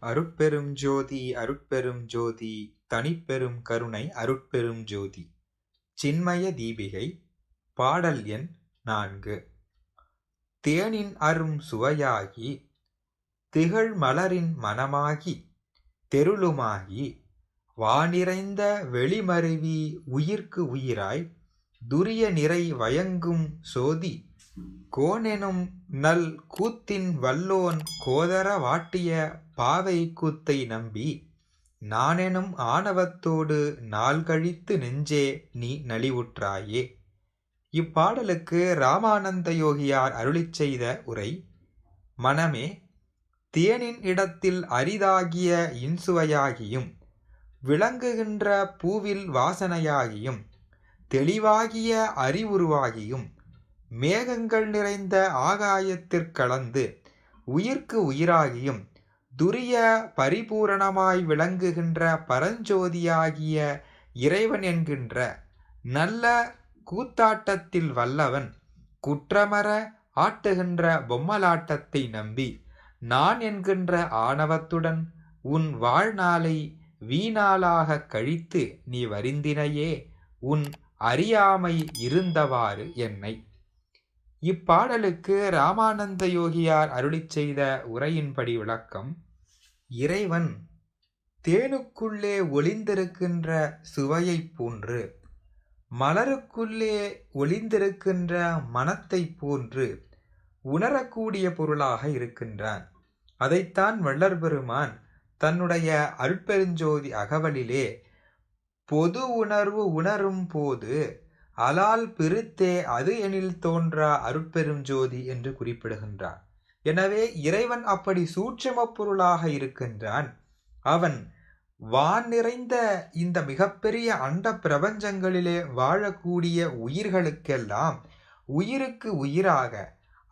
அருட்பெரும் ஜோதி அருட்பெரும் ஜோதி தனிப்பெரும் கருணை அருட்பெரும் ஜோதி. சின்மய தீபிகை பாடல் எண் நான்கு. தேனின் அரும் சுவையாகி திகழ் மலரின் மனமாகி தெருளுமாகி வானிறைந்த வெளிமருவி உயிர்க்கு உயிராய் துரிய நிறை வயங்கும் சோதி கோனெனும் நல் கூத்தின் வல்லோன் கோதர வாட்டிய பாவை கூத்தை நம்பி நானெனும் ஆணவத்தோடு நாள் கழித்து நெஞ்சே நீ நலிவுற்றாயே. இப்பாடலுக்கு ராமானந்த யோகியார் அருளி செய்த உரை மனமே தேனின் இடத்தில் அரிதாகிய இன்சுவையாகியும் விளங்குகின்ற பூவில் வாசனையாகியும் தெளிவாகிய அறிவுருவாகியும் மேகங்கள் நிறைந்த ஆகாயத்திற்கலந்து உயிர்க்கு உயிராகியும் துரிய பரிபூரணமாய் விளங்குகின்ற பரஞ்சோதியாகிய இறைவன் என்கின்ற நல்ல கூத்தாட்டத்தில் வல்லவன் குற்றமர ஆட்டுகின்ற பொம்மலாட்டத்தை நம்பி நான் என்கின்ற ஆணவத்துடன் உன் வாழ்நாளை வீணாளாக கழித்து நீ வருந்தினையே உன் அறியாமை இருந்தவாறு என்னை இப்பாடலுக்கு ராமானந்த யோகியார் அருளி செய்த உரையின்படி விளக்கம் இறைவன் தேனுக்குள்ளே ஒளிந்திருக்கின்ற சுவையைப் போன்று மலருக்குள்ளே ஒளிந்திருக்கின்ற மனத்தைப் போன்று உணரக்கூடிய பொருளாக இருக்கின்றான். அதைத்தான் வள்ளர் பெருமான் தன்னுடைய அருட்பெருஞ்சோதி அகவலிலே பொது உணர்வு உணரும் போது அலால் பிரித்தே அது எனில் தோன்றா அருட்பெரும் ஜோதி என்று குறிப்பிடுகின்றார். எனவே இறைவன் அப்படி சூட்சம பொருளாக இருக்கின்றான். அவன் வான் நிறைந்த இந்த மிகப்பெரிய அண்ட பிரபஞ்சங்களிலே வாழக்கூடிய உயிர்களுக்கெல்லாம் உயிருக்கு உயிராக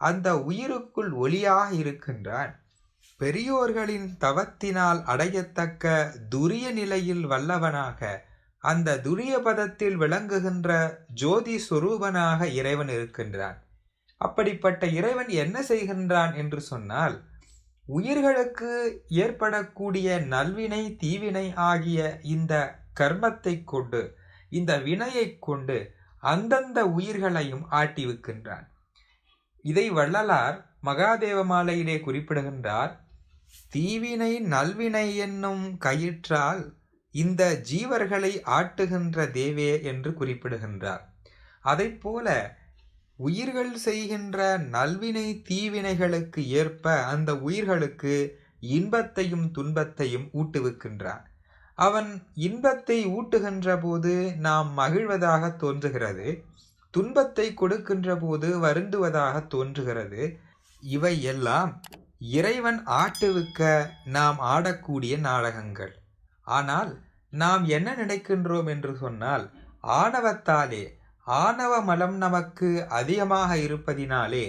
அந்த உயிருக்குள் ஒளியாக இருக்கின்றான். பெரியோர்களின் தவத்தினால் அடையத்தக்க துரிய நிலையில் வல்லவனாக அந்த துரிய பதத்தில் விளங்குகின்ற ஜோதி சுரூபனாக இறைவன் இருக்கின்றான். அப்படிப்பட்ட இறைவன் என்ன செய்கின்றான் என்று சொன்னால் உயிர்களுக்கு ஏற்படக்கூடிய நல்வினை தீவினை ஆகிய இந்த கர்மத்தை கொண்டு இந்த வினையை கொண்டு அந்தந்த உயிர்களையும் ஆட்டிவிக்கின்றான் இதை வள்ளலார் மகாதேவ மாலையிலே குறிப்பிடுகின்றார் தீவினை நல்வினை என்னும் கயிற்றால் இந்த ஜீவர்களை ஆட்டுகின்ற தேவே என்று குறிப்பிடுகின்றார். போல உயிர்கள் செய்கின்ற நல்வினை தீவினைகளுக்கு ஏற்ப அந்த உயிர்களுக்கு இன்பத்தையும் துன்பத்தையும் ஊட்டுவிக்கின்றான் அவன் இன்பத்தை ஊட்டுகின்ற போது நாம் மகிழ்வதாக தோன்றுகிறது துன்பத்தை கொடுக்கின்ற போது வருந்துவதாக தோன்றுகிறது. இவை எல்லாம் இறைவன் ஆட்டுவிக்க நாம் ஆடக்கூடிய நாடகங்கள். ஆனால் நாம் என்ன நினைக்கின்றோம் என்று சொன்னால் ஆணவத்தாலே ஆணவ மலம் நமக்கு அதிகமாக இருப்பதினாலே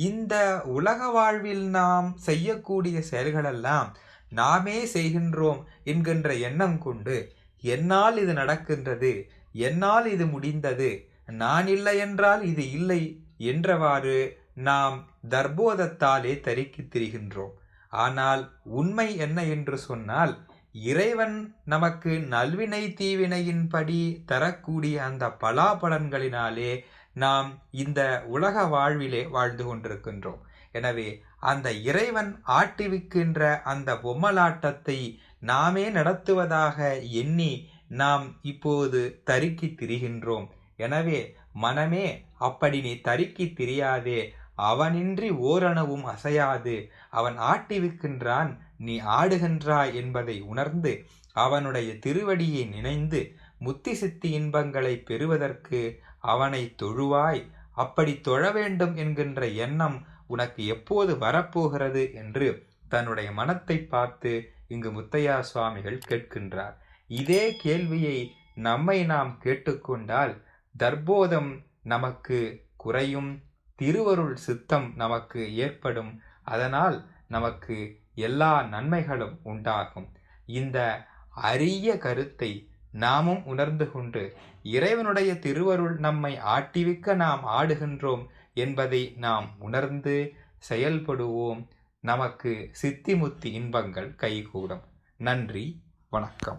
இந்த உலக வாழ்வில் நாம் செய்யக்கூடிய செயல்களெல்லாம் நாமே செய்கின்றோம் என்கின்ற எண்ணம் கொண்டு என்னால் இது நடக்கின்றது என்னால் இது முடிந்தது நான் இல்லை என்றால் இது இல்லை என்றவாறு நாம் தர்போதத்தாலே தரிக்கித் திரிகின்றோம். ஆனால் உண்மை என்ன என்று சொன்னால் இறைவன் நமக்கு நல்வினை தீவினையின்படி தரக்கூடிய அந்த பலாபலன்களினாலே நாம் இந்த உலக வாழ்விலே வாழ்ந்து கொண்டிருக்கின்றோம். எனவே அந்த இறைவன் ஆட்டுவிக்கின்ற அந்த பொம்மலாட்டத்தை நாமே நடத்துவதாக எண்ணி நாம் இப்போது தருக்கி திரிகின்றோம். எனவே மனமே அப்படி நீ தருக்கி திரியாதே அவனின்றி ஓரணவும் அசையாது அவன் ஆட்டிவிக்கின்றான் நீ ஆடுகின்றாய் என்பதை உணர்ந்து அவனுடைய திருவடியை நினைந்து முத்தி சித்தி இன்பங்களை பெறுவதற்கு அவனை தொழுவாய். அப்படி தொழ வேண்டும் என்கின்ற எண்ணம் உனக்கு எப்போது வரப்போகிறது என்று தன்னுடைய மனத்தை பார்த்து இங்கு முத்தையா சுவாமிகள் கேட்கின்றார். இதே கேள்வியை நம்மை நாம் கேட்டுக்கொண்டால் தர்போதம் நமக்கு குறையும் திருவருள் சித்தம் நமக்கு ஏற்படும். அதனால் நமக்கு எல்லா நன்மைகளும் உண்டாகும். இந்த அரிய கருத்தை நாமும் உணர்ந்து கொண்டு இறைவனுடைய திருவருள் நம்மை ஆட்டிவிக்க நாம் ஆடுகின்றோம் என்பதை நாம் உணர்ந்து செயல்படுவோம். நமக்கு சித்திமுத்தி இன்பங்கள் கைகூடும். நன்றி வணக்கம்.